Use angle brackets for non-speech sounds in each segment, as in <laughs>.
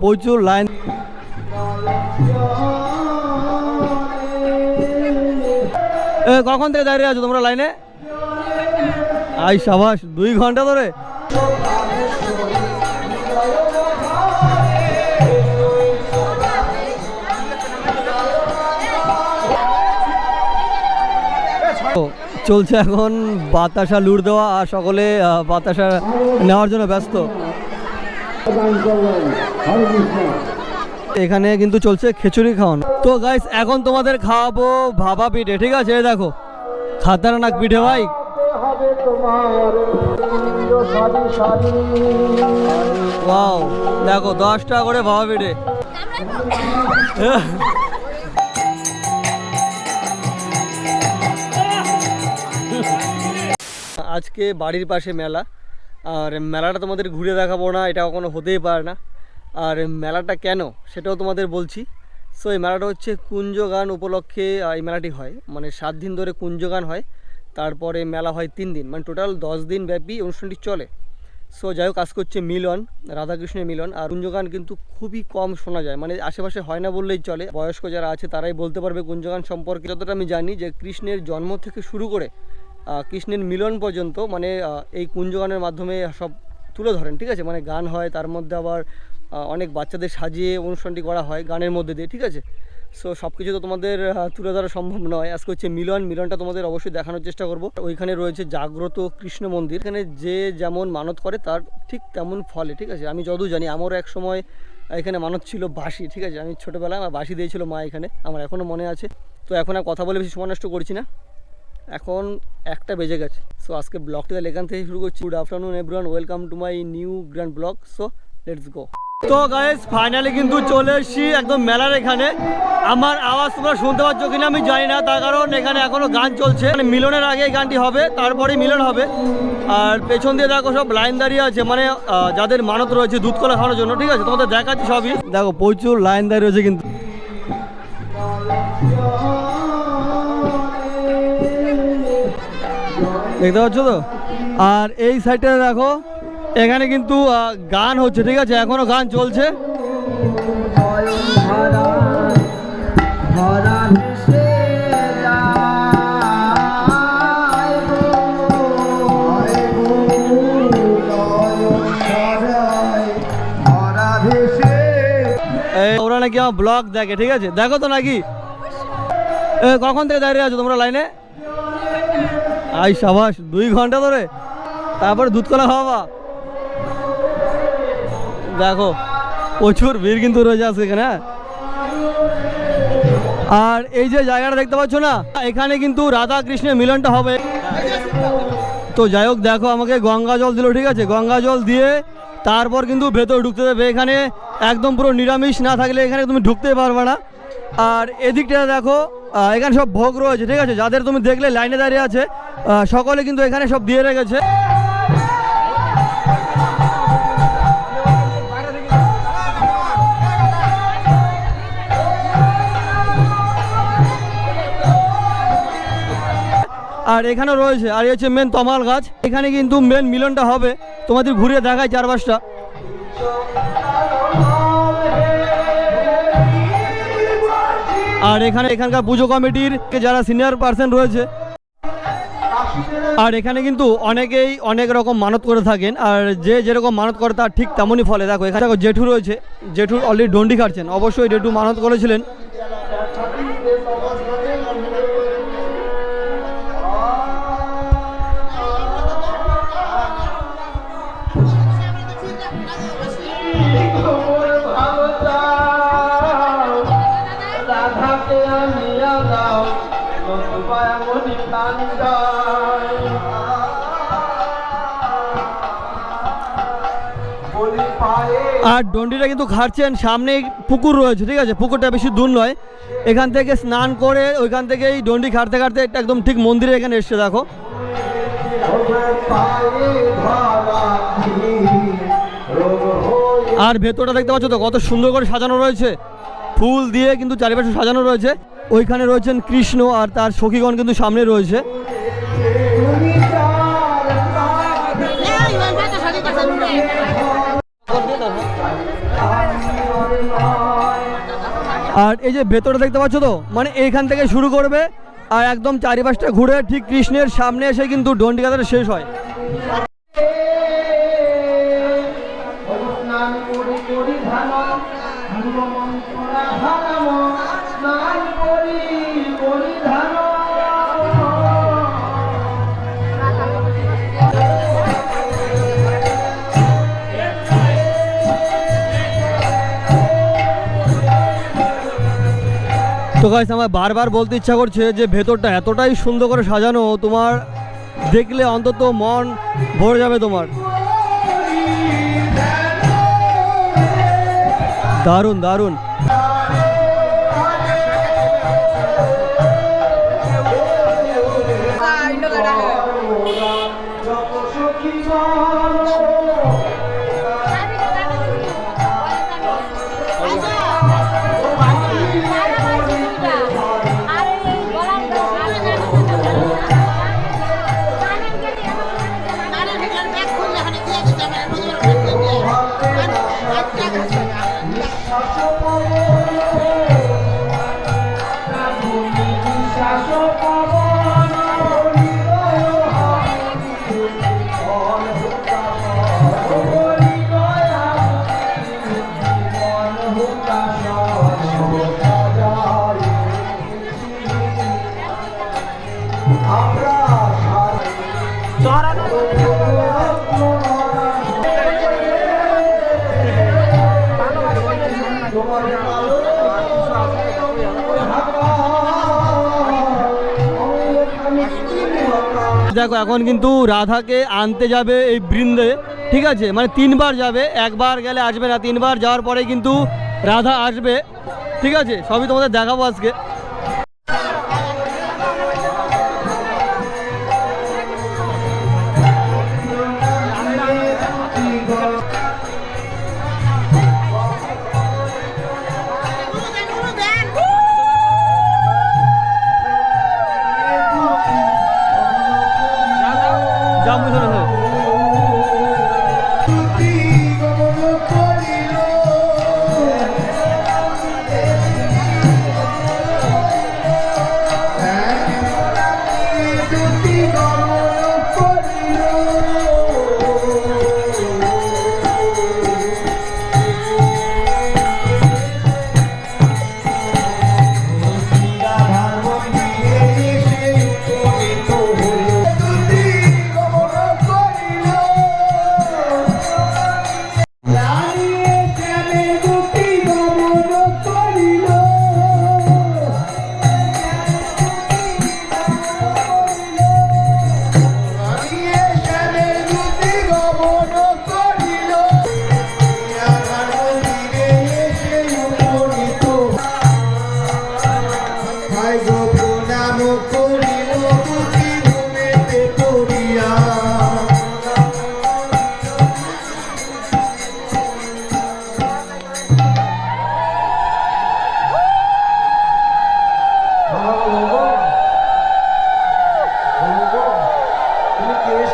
প্রচুর লাইন। কখন থেকে দাঁড়িয়ে আছো তোমরা লাইনে? আই সাবাস, দুই ঘণ্টা ধরে। চলছে এখন বাতাসা লুট দেওয়া, আর সকলে বাতাসা নেওয়ার জন্য ব্যস্ত। এখানে কিন্তু চলছে খিচুড়ি খাওয়ানো। তো গাইস এখন তোমাদের খাওয়াবো ভাবা পিঠে, ঠিক আছে? দেখো খাতারনাক পিঠে ভাই। ওয়াও দেখো, দশ টাকা করে ভাবা পিঠে। আজকে বাড়ির পাশে মেলা, আর মেলাটা তোমাদের ঘুরে দেখাবো না, এটা কখনো হতেই পারে না। আর মেলাটা কেন সেটাও তোমাদের বলছি। সো এই মেলাটা হচ্ছে কুঞ্জগান উপলক্ষে এই মেলাটি হয়। মানে সাত দিন ধরে কুঞ্জগান হয়। তারপরে মেলা হয় তিন দিন। মানে টোটাল দশ দিন ব্যাপী অনুষ্ঠানটি চলে। সো যাই হোক কাজ করছে মিলন, রাধাকৃষ্ণের মিলন। আর কুঞ্জগান কিন্তু খুবই কম শোনা যায়। মানে আশেপাশে হয় না বললেই চলে। বয়স্ক যারা আছে, তারাই বলতে পারবে কুঞ্জগান সম্পর্কে যতটা আমি জানি যে কৃষ্ণের জন্ম থেকে শুরু করে কৃষ্ণের মিলন পর্যন্ত মানে এই কুঞ্জগানের মাধ্যমে সব তুলে ধরেন। ঠিক আছে? মানে গান হয়, তার মধ্যে আবার অনেক বাচ্চাদের সাজিয়ে অনুষ্ঠানটি করা হয় গানের মধ্যে দিয়ে, ঠিক আছে? সো সব কিছু তো তোমাদের তুলে ধরা সম্ভব নয়। আজকে হচ্ছে মিলন। মিলনটা তোমাদের অবশ্যই দেখানোর চেষ্টা করব। ওইখানে রয়েছে জাগ্রত কৃষ্ণ মন্দির। এখানে যে যেমন মানত করে, তার ঠিক তেমন ফলে, ঠিক আছে? আমি যতদূর জানি আমারও এক সময় এখানে মানত ছিল বাসি ঠিক আছে? আমি ছোটোবেলায় আমার বাসি দিয়েছিল মা এখানে, আমার এখনও মনে আছে। তো এখন আর কথা বলে বেশি সময় নষ্ট করছি না। এখন একটা বেজে গেছে। সো আজকে ব্লগটা তাহলে এখান থেকে শুরু করছি। Good afternoon everyone welcome to my new grand blog so let's go তো গাইস ফাইনালি কিন্তু চলে এসেছি একদম মেলার এখানে। আমার আওয়াজ তোমরা শুনতে পাচ্ছ কিনা আমি জানি না, তার কারণ এখানে এখনও গান চলছে। মানে মিলনের আগে গানটি হবে তারপরে মিলন হবে। আর পেছন দিয়ে দেখো সব লাইন দাঁড়িয়ে আছে মানে যাদের মানত রয়েছে দুধ কলা খাওয়ানোর জন্য, ঠিক আছে? তোমাদের দেখাচ্ছি সবই। দেখো, প্রচুর লাইন দাঁড়িয়ে রয়েছে কিন্তু। দেখতে পাচ্ছ তো? আর এই সাইডটা দেখো এখানে কিন্তু গান হচ্ছে, ঠিক আছে? এখনও গান চলছে। ওরা নাকি আমার ব্লগ দেখে, ঠিক আছে? দেখো তো নাকি? কখন থেকে দাঁড়িয়ে আছো তোমরা লাইনে? আই সাবাস, দুই ঘণ্টা ধরে। তারপরে দুধ কলা খাওয়াবা? দেখো, প্রচুর ভিড় কিন্তু রয়েছে আজকে এখানে হ্যাঁ? আর এই যে জায়গাটা দেখতে পাচ্ছ না, এখানে কিন্তু রাধা কৃষ্ণের মিলনটা হবে। তো যাই হোক, দেখো আমাকে গঙ্গা জল দিল, ঠিক আছে? গঙ্গা জল দিয়ে তারপর কিন্তু ভেতর ঢুকতে দেবে। এখানে একদম পুরো নিরামিষ, না থাকলে এখানে তুমি ঢুকতে পারবে না। আর এদিকটা দেখো এখানে সব ভোগ রয়েছে, ঠিক আছে? যাদের তুমি দেখলে লাইনে দাঁড়িয়ে আছে সকলে কিন্তু এখানে সব দিয়ে রেখেছে। আর এখানে রয়েছে, আর এই হচ্ছে মেন তমাল গাছ। এখানে কিন্তু মেন মিলনটা হবে। তোমাদের ঘুরে দেখায় চারপাশটা। আর এখানে এখানকার পুজো কমিটির যারা সিনিয়র পার্সন রয়েছে, আর এখানে কিন্তু অনেকেই অনেক রকম মানত করে থাকেন। আর যে যেরকম মানত করে তার ঠিক তেমনই ফলে। দেখো, এখানে দেখো জেঠু রয়েছে। জেঠুর অলরেডি ডন্ডি কাটছেন। অবশ্যই জেঠু মানত করেছিলেন। আর ডন্ডিটা কিন্তু খাচ্ছেন সামনে পুকুর রয়েছে, ঠিক আছে? পুকুরটা বেশি দূর নয়। এখান থেকে স্নান করে ওইখান থেকে এই ডন্ডি খাটতে এটা একদম ঠিক মন্দিরে এখানে এসছে, দেখো। আর ভেতরটা দেখতে পাচ্ছ তো, কত সুন্দর করে সাজানো রয়েছে। ফুল দিয়ে কিন্তু চারিপাশে সাজানো রয়েছে। ওইখানে রয়েছেন কৃষ্ণ আর তার সখীগণ কিন্তু সামনে রয়েছে। আর এই যে ভেতরে দেখতে পাচ্ছ তো মানে এইখান থেকে শুরু করবে আর একদম চারিপাশটা ঘুরে ঠিক কৃষ্ণের সামনে এসে কিন্তু ডন্ডিগাতে শেষ হয়। তো গাইস আমার বারবার বলতে ইচ্ছা করছে যে ভেতরটা এতটাই সুন্দর করে সাজানো, তোমার দেখলে অন্তত মন ভরে যাবে তোমার। দারুণ দারুণ। দেখো, এখন কিন্তু রাধাকে আনতে যাবে এই বৃন্দে, ঠিক আছে? মানে তিনবার যাবে, একবার গেলে আসবে না, তিনবার যাওয়ার পরে কিন্তু রাধা আসবে, ঠিক আছে? সবই তোমাদের দেখাবো আজকে।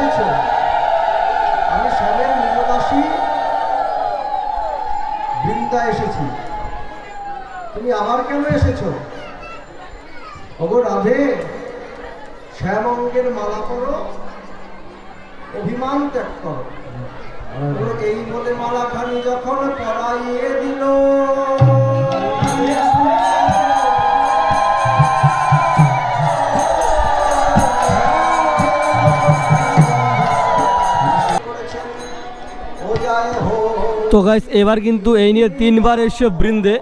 এসেছ আমি শ্যামের নিজদাসী বৃন্দা এসেছি। তুমি আবার কেন এসেছ? ওগো রাধে, শ্যামঙ্গের মালা করো অভিমান ত্যাগ করো। এই বলে মালাখানি যখন পরাইয়ে দিল। তো গাইস এবার কিন্তু এই নিয়ে তিনবার এসে বৃন্দে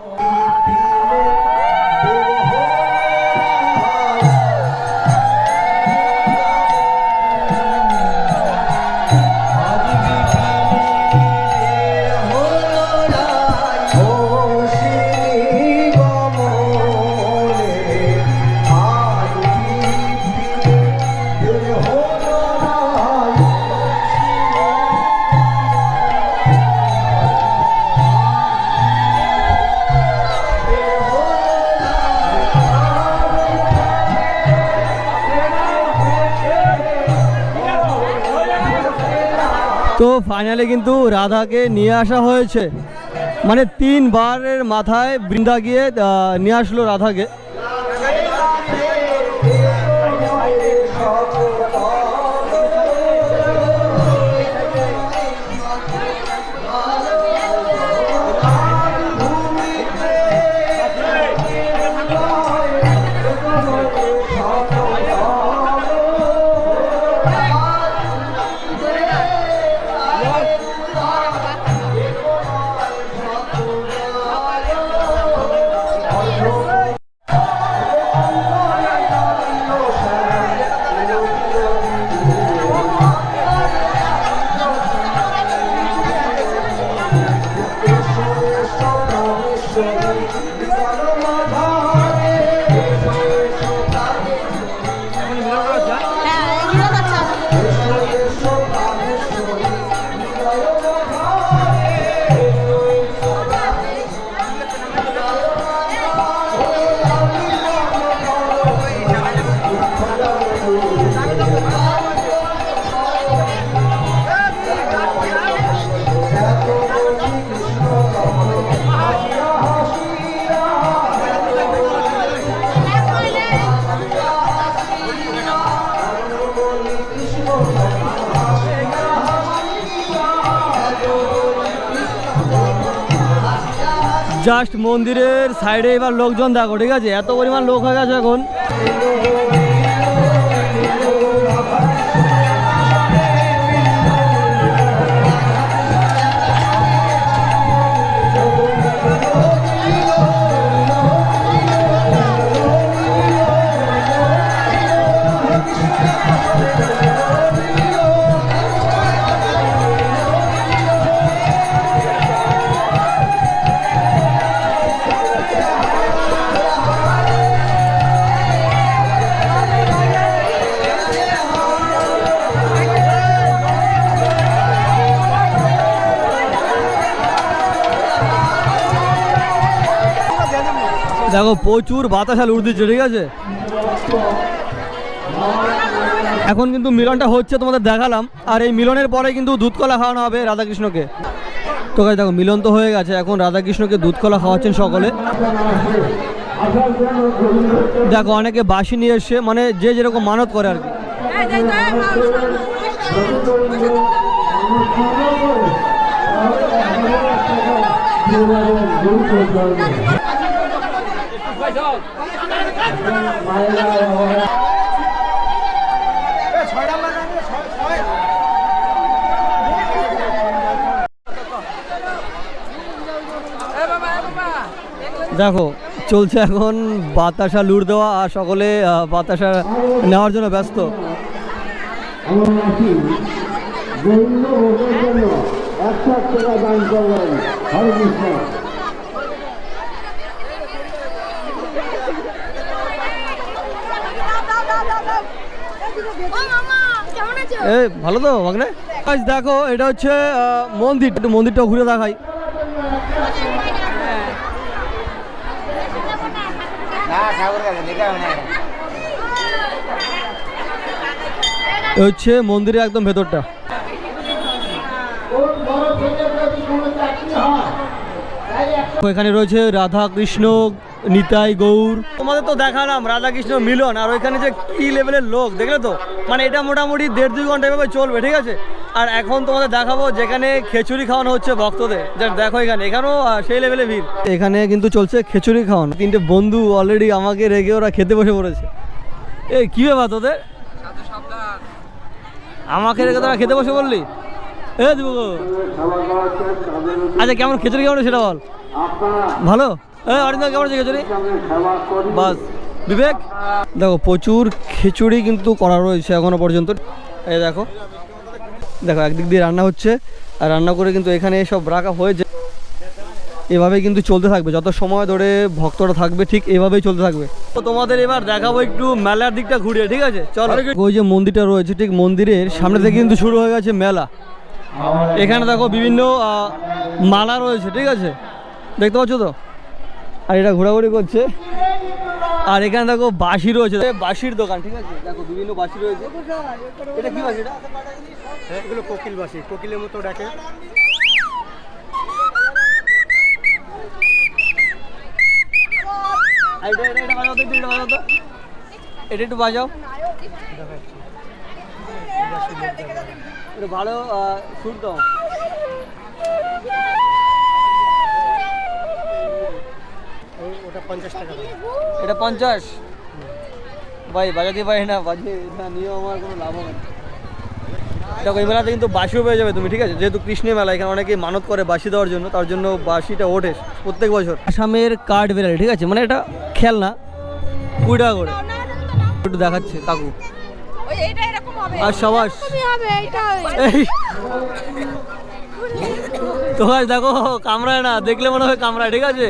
ফাইনালি কিন্তু রাধাকে নিয়ে আসা হয়েছে। মানে তিনবারের মাথায় বৃন্দা গিয়ে নিয়ে আসলো রাধাকে। জাস্ট মন্দিরের সাইডে এবার লোকজন দেখো ঠিক আছে? এত পরিমাণ লোক হয়ে গেছে এখন। দেখো প্রচুর বাতাসা লুট দিচ্ছে ঠিক আছে এখন কিন্তু মিলনটা হচ্ছে তোমাদের দেখালাম আর এই মিলনের পরে কিন্তু দুধ কলা খাওয়ানো হবে রাধাকৃষ্ণকে তো দেখো মিলন তো হয়ে গেছে এখন রাধাকৃষ্ণকে দুধ কলা খাওয়াচ্ছেন সকলে দেখো অনেকে বাসি নিয়ে এসছে মানে যে যেরকম মানত করে আর কি দেখো, চলছে এখন বাতাসা লুট দেওয়া আর সকলে বাতাসা নেওয়ার জন্য ব্যস্ত। টাকা দান কৃষ্ণ ও মামা কেমন আছো এ ভালো তো ভাগনে? আজ দেখো এটা হচ্ছে আহ, মন্দির একটু মন্দিরটা ঘুরে দেখাই। হচ্ছে মন্দিরের একদম ভেতরটা। এখানে রয়েছে রাধা কৃষ্ণ নিতাই গৌর। তোমাদের তো দেখালাম রাধা কৃষ্ণ মিলন আর ওইখানে যে কি লেভেলের লোক দেখলে তো? মানে এটা মোটামুটি দেড় দুই ঘণ্টা এভাবে চলবে ঠিক আছে? আর এখন তোমাদের দেখাবো যেখানে খেচুড়ি খাওয়ানো হচ্ছে ভক্তদের। যা দেখো এখানে। এখানেও সেই লেভেলে ভিড়। এখানে কিন্তু চলছে খেচুড়ি খাওয়ানো। তিনটে বন্ধু অলরেডি আমাকে রেগে ওরা খেতে বসে পড়েছে। এই কি ব্যাপার তোদের? আমাকে রেখে তোরা খেতে বসে বললি এ দিব আচ্ছা কেমন খিচুড়ি কেমন সেটা বল। ভালো? অরিন্দর কেমন আছে খিচুড়ি বাস। বিবেক? দেখো প্রচুর খিচুড়ি কিন্তু করা রয়েছে এখনও পর্যন্ত। এই দেখো। দেখো একদিক দিয়ে রান্না হচ্ছে আর রান্না করে কিন্তু এখানে সব রাখা হয়েছে। এভাবেই কিন্তু চলতে থাকবে। যত সময় ধরে ভক্তরা থাকবে ঠিক এভাবেই চলতে থাকবে। তো তোমাদের এবার দেখাবো একটু মেলার দিকটা ঘুরিয়ে ঠিক আছে? চলো। ওই যে মন্দিরটা রয়েছে ঠিক মন্দিরের সামনে থেকে কিন্তু শুরু হয়ে গেছে মেলা। এখানে দেখো বিভিন্ন মালা রয়েছে ঠিক আছে? দেখতে পাচ্ছ তো? আর এটা ঘোরাঘুরি করছে। আর এখানে দেখো বাঁশি রয়েছে। বাঁশির দোকান ঠিক আছে? দেখো বিভিন্ন বাঁশি রয়েছে। এটা কি বাঁশি হ্যাঁ, এগুলো কোকিল বাঁশি কোকিলের মতো ডাকে। এটা একটু বাজাও। ভালো সুর দাও। ওটা পঞ্চাশ টাকা এটা পঞ্চাশ? ভাই বাজাতে পারি না বাজে না নিয়ে আমার কোনো লাভ হবে না। দেখো এই মেলাতে কিন্তু বাসিও পেয়ে যাবে তুমি ঠিক আছে? যেহেতু কৃষ্ণের মেলা এখানে অনেকে মানত করে বাসি দেওয়ার জন্য তার জন্য বাসিটা ওঠে প্রত্যেক বছর। আসামের কার্ড বেরালি ঠিক আছে? মানে এটা খেলনা কুড়ি টাকা করে। একটু দেখাচ্ছে কাকু। ওই এটা আর সবাস। এরকমই হবে এইটা এই। তো ভাই দেখো কামড়ায় না দেখলে মনে হয় কামড়ায় ঠিক আছে?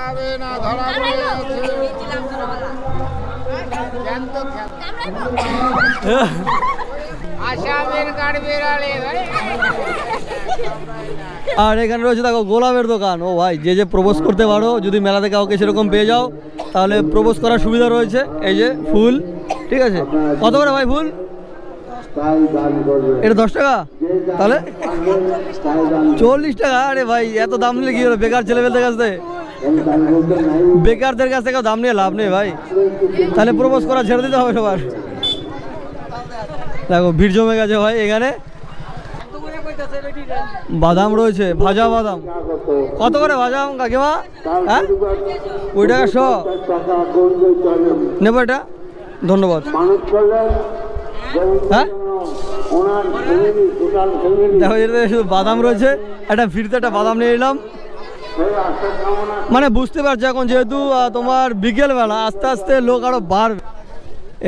<laughs> আর। এখানে রয়েছে দেখো গোলাপের দোকান। ও ভাই যে যে প্রপোজ করতে পারো যদি মেলাতে কাউকে সেরকম পেয়ে যাও তাহলে প্রপোজ করার সুবিধা রয়েছে। এই যে ফুল ঠিক আছে? কত করে ভাই ফুল? এটা দশ টাকা? তাহলে? চল্লিশ টাকা? আরে ভাই এত দাম নিলে কি হলো? বেকার ছেলেমেয়েদের কাছ থেকে? বেকারদের কাছ থেকে দাম নিয়ে লাভ নেই ভাই। তাহলে প্রপোজ করা ছেড়ে দিতে হবে সবার। দেখো, ভিড় জমে গেছে ভাই এখানে। বাদাম রয়েছে, ভাজা বাদাম। কত করে বাদাম কাকিমা? হ্যাঁ? কুড়ি টাকা শ। নেব এটা। ধন্যবাদ। হ্যাঁ? দেখো শুধু বাদাম রয়েছে। একটা ভিড়তে একটা বাদাম নিয়ে এলাম। মানে বুঝতে পারছ এখন যেহেতু তোমার বিকেলবেলা আস্তে আস্তে লোক আরও বাড়বে।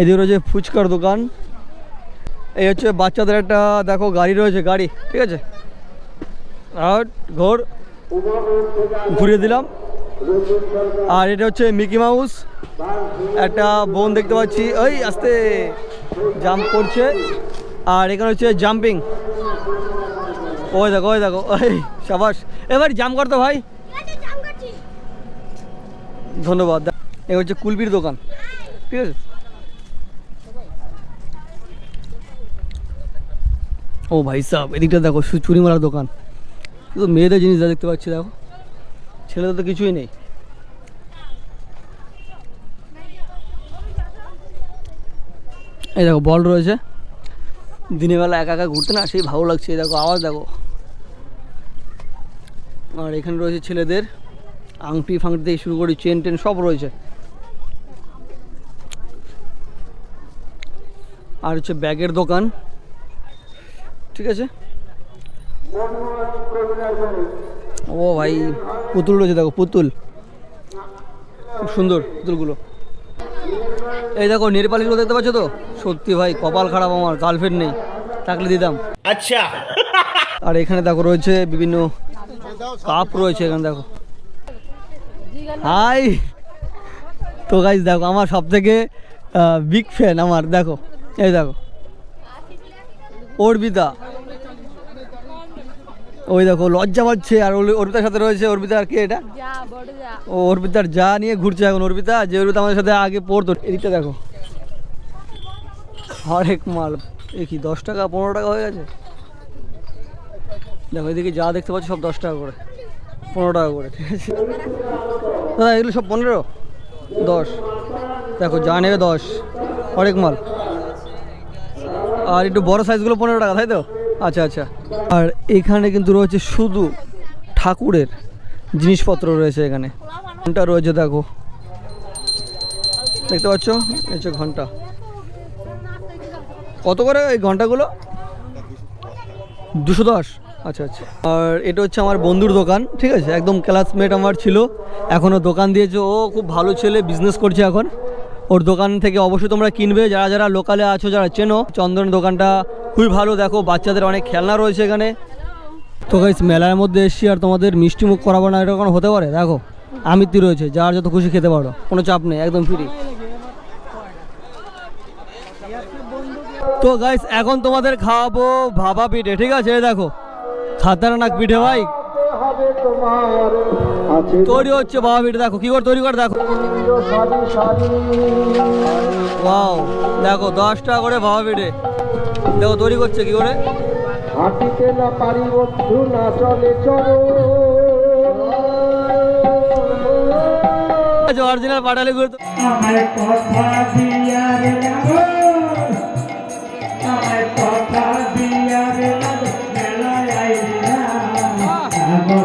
এদিকে রয়েছে ফুচকার দোকান। এই হচ্ছে বাচ্চাদের একটা, দেখো, গাড়ি রয়েছে, গাড়ি, ঠিক আছে? আর ঘোর, ঘুরিয়ে দিলাম। আর এটা হচ্ছে মিকি মাউস। একটা বোন দেখতে পাচ্ছি, ওই আস্তে জাম্প করছে। আর এখানে হচ্ছে জাম্পিং। ওই দেখো ওই দেখো, ওই, সাবাস। এবার জাম্প করতো ভাই। ধন্যবাদ। এ হচ্ছে কুলপির দোকান। ঠিক আছে? ও ভাই সাহ এদিকটা দেখো চুরি মারার দোকান। শুধু মেয়েদের জিনিস যা দেখতে পাচ্ছি, দেখো। ছেলেদের তো কিছুই নেই। এই দেখো, বল রয়েছে। দিনের বেলা একা একা ঘুরতে না, সেই ভালো লাগছে। এই দেখো, আওয়াজ দেখো। আর এখানে রয়েছে ছেলেদের আংটি ফাংটি থেকে শুরু করে চেন টেন সব রয়েছে। আর হচ্ছে ব্যাগের দোকান। ঠিক আছে? ও ভাই পুতুল রয়েছে দেখো পুতুল। খুব সুন্দর পুতুলগুলো। এই দেখো নেরপালিগুলো দেখতে পাচ্ছ তো? সত্যি ভাই কপাল খারাপ আমার গার্লফ্রেন্ড নেই। থাকলে দিতাম। আচ্ছা। আর এখানে দেখো রয়েছে বিভিন্ন কাপ রয়েছে এখানে দেখো। হাই। তো গাইজ দেখো আমার সব থেকে বিগ ফ্যান আমার দেখো এই দেখো অর্পিতা। ওই দেখো লজ্জা পাচ্ছে আর অর্পিতার সাথে রয়েছে অর্পিতা আর কে এটা? ও অর্পিতার যা নিয়ে ঘুরছে এখন অর্পিতা যে অর্পিতা আমাদের সাথে আগে পড়তো এদিকটা দেখো। হরেক মাল এ কি দশ টাকা পনেরো টাকা হয়ে গেছে? দেখো এদিকে যা দেখতে পাচ্ছ সব দশ টাকা করে। পনেরো টাকা করে। ঠিক আছে দাদা, এগুলো সব পনেরো? দশ। দেখো যা নেবে দশ। হরেক মাল। আর একটু বড় সাইজগুলো পনেরো টাকা, তাই তো? আচ্ছা আচ্ছা। আর এখানে কিন্তু রয়েছে শুধু ঠাকুরের জিনিসপত্র রয়েছে এখানে। ঘণ্টা রয়েছে, দেখো। দেখতে পাচ্ছ? হচ্ছে ঘণ্টা। কত করে এই ঘন্টাগুলো? দুশো দশ। আচ্ছা আচ্ছা। আর এটা হচ্ছে আমার বন্ধুর দোকান, ঠিক আছে? একদম ক্লাসমেট আমার ছিল এখনও দোকান দিয়েছে। ও খুব ভালো ছেলে বিজনেস করছে এখন। ওর দোকান থেকে অবশ্যই তোমরা কিনবে, যারা যারা লোকালে আছো, যারা চেনো। চন্দন দোকানটা খুবই ভালো, দেখো, বাচ্চাদের অনেক খেলনা রয়েছে এখানে। তো গাইস মেলার মধ্যে এসছি আর তোমাদের মিষ্টি মুখ করাবো না এরকম হতে পারে? দেখো, আমিত্তি রয়েছে, যার যত খুশি খেতে পারো, কোনো চাপ নেই, একদম ফ্রি তো গাইস এখন তোমাদের খাওয়াবো ভাবা পিঠে, ঠিক আছে? দেখো খাতারনাক পিঠে ভাই। তৈরি হচ্ছে ভাবা পিঠে দেখো কি করে তৈরি করে দেখো। ওয়াও দেখো দশ টাকা করে ভাবা পিঠে দেখো তৈরি করছে কি করে? হাঁটিতে না পারি বন্ধু না চলে চলো। অরিজিনাল পাটালি ঘুরে আমায় কথা দিয়া রে அப்போ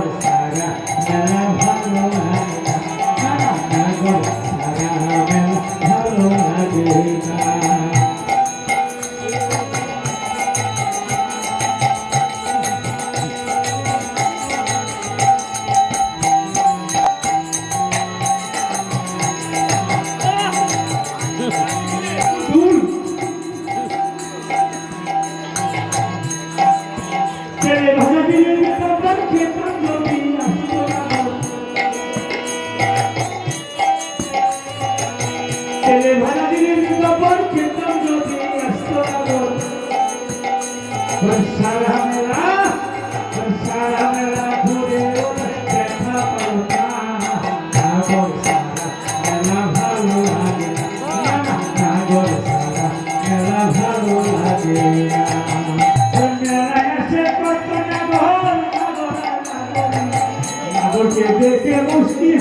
নাগরকে দেখে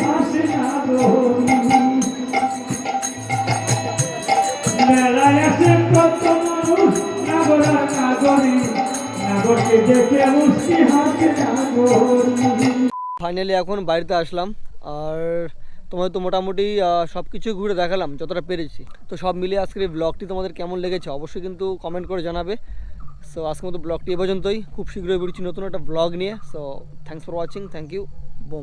হাসে মেলায় কত মানুষ, নাগর নাগরী নাগরকে দেখে হাসে ফাইনালি এখন বাড়িতে আসলাম, আর তোমাদের তো মোটামুটি সব কিছু ঘুরে দেখালাম, যতটা পেরেছি। তো সব মিলিয়ে আজকের এই ব্লগটি তোমাদের কেমন লেগেছে অবশ্যই কিন্তু কমেন্ট করে জানাবে। সো আজকের মতো ব্লগটি এ পর্যন্তই। খুব শীঘ্রই বেরোচ্ছি নতুন একটা ব্লগ নিয়ে। So thanks for watching thank you Bom.